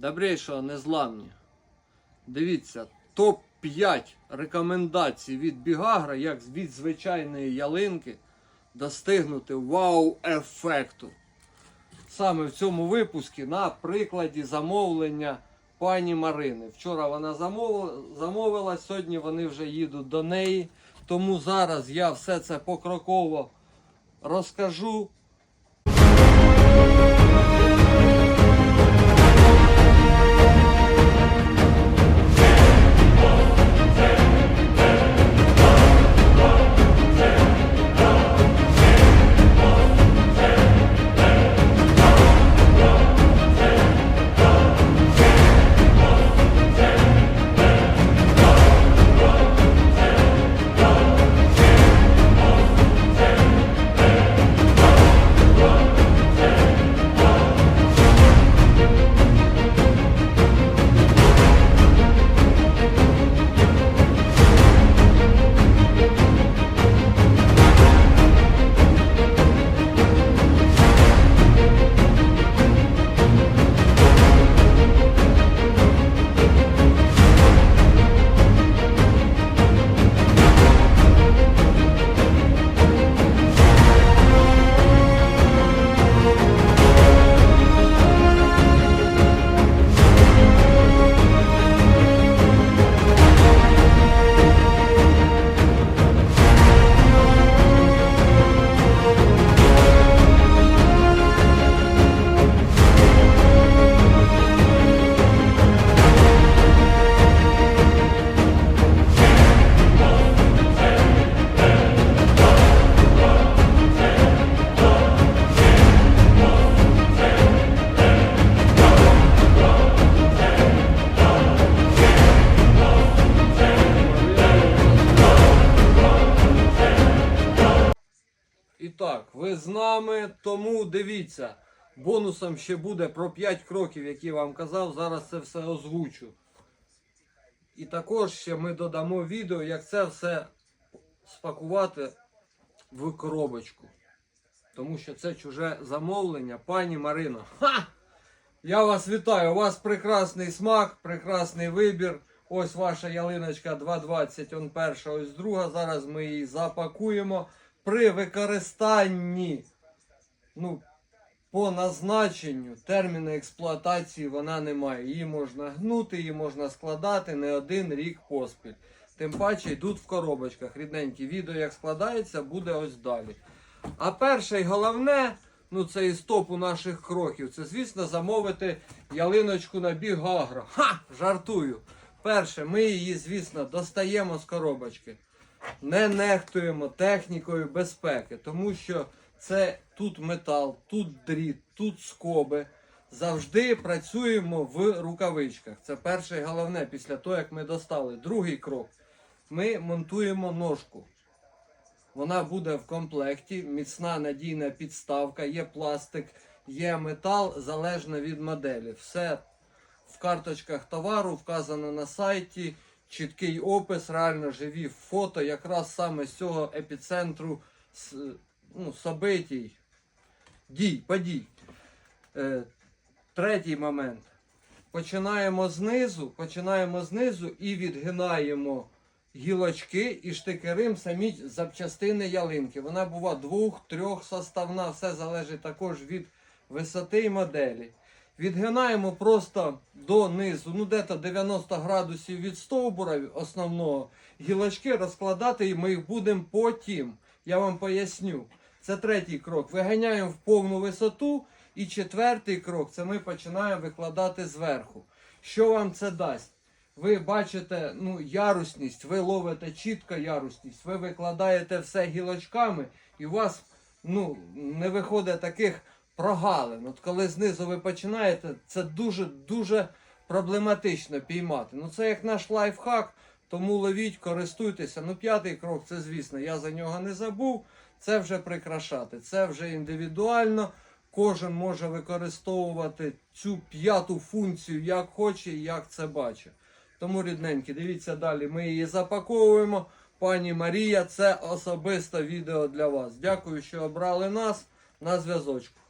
Добрейшого незламні. Дивіться, топ-5 рекомендацій від Бігагра, як від звичайної ялинки достигнути вау-ефекту. Саме в цьому випуску на прикладі замовлення пані Марини. Вчора вона замовила, сьогодні вони вже їдуть до неї. Тому зараз я все це покроково розкажу. З нами, тому дивіться. Бонусом ще буде про 5 кроків, які вам казав. Зараз це все озвучу. І також ще ми додамо відео, як це все спакувати в коробочку. Тому що це чуже замовлення. Пані Марино. Ха! Я вас вітаю. У вас прекрасний смак, прекрасний вибір. Ось ваша ялиночка 220, он перша, ось друга. Зараз ми її запакуємо. При використанні, ну, по назначенню терміну експлуатації вона не має. Її можна гнути, її можна складати не один рік поспіль. Тим паче йдуть в коробочках. Рідненькі відео, як складається, буде ось далі. А перше і головне, ну це і стопу наших кроків, це, звісно, замовити ялиночку на біг агро. Ха! Жартую. Перше, ми її, звісно, достаємо з коробочки. Не нехтуємо технікою безпеки, тому що це тут метал, тут дріт, тут скоби. Завжди працюємо в рукавичках. Це перше і головне після того, як ми достали. Другий крок. Ми монтуємо ножку. Вона буде в комплекті, міцна надійна підставка, є пластик, є метал залежно від моделі. Все в карточках товару вказано на сайті. Чіткий опис, реально живі фото, якраз саме з цього епіцентру ну, собитій, дій, подій. Е, третій момент. Починаємо знизу, починаємо знизу і відгинаємо гілочки і штикерим самі запчастини ялинки. Вона бува двох, трьох составна, все залежить також від висоти і моделі. Відгинаємо просто донизу, ну де-то 90 градусів від стовбура основного гілочки розкладати, і ми їх будемо потім. Я вам поясню. Це третій крок. Виганяємо в повну висоту. І четвертий крок це ми починаємо викладати зверху. Що вам це дасть? Ви бачите ну, ярусність, ви ловите чітко ярусність, ви викладаєте все гілочками, і у вас ну, не виходить таких прогалин. От коли знизу ви починаєте, це дуже-дуже проблематично піймати. Ну це як наш лайфхак, тому ловіть, користуйтеся. Ну, п'ятий крок, це звісно, я за нього не забув. Це вже прикрашати, це вже індивідуально. Кожен може використовувати цю п'яту функцію як хоче і як це бачить. Тому, рідненькі, дивіться далі. Ми її запаковуємо. Пані Марія, це особисте відео для вас. Дякую, що обрали нас на зв'язочку.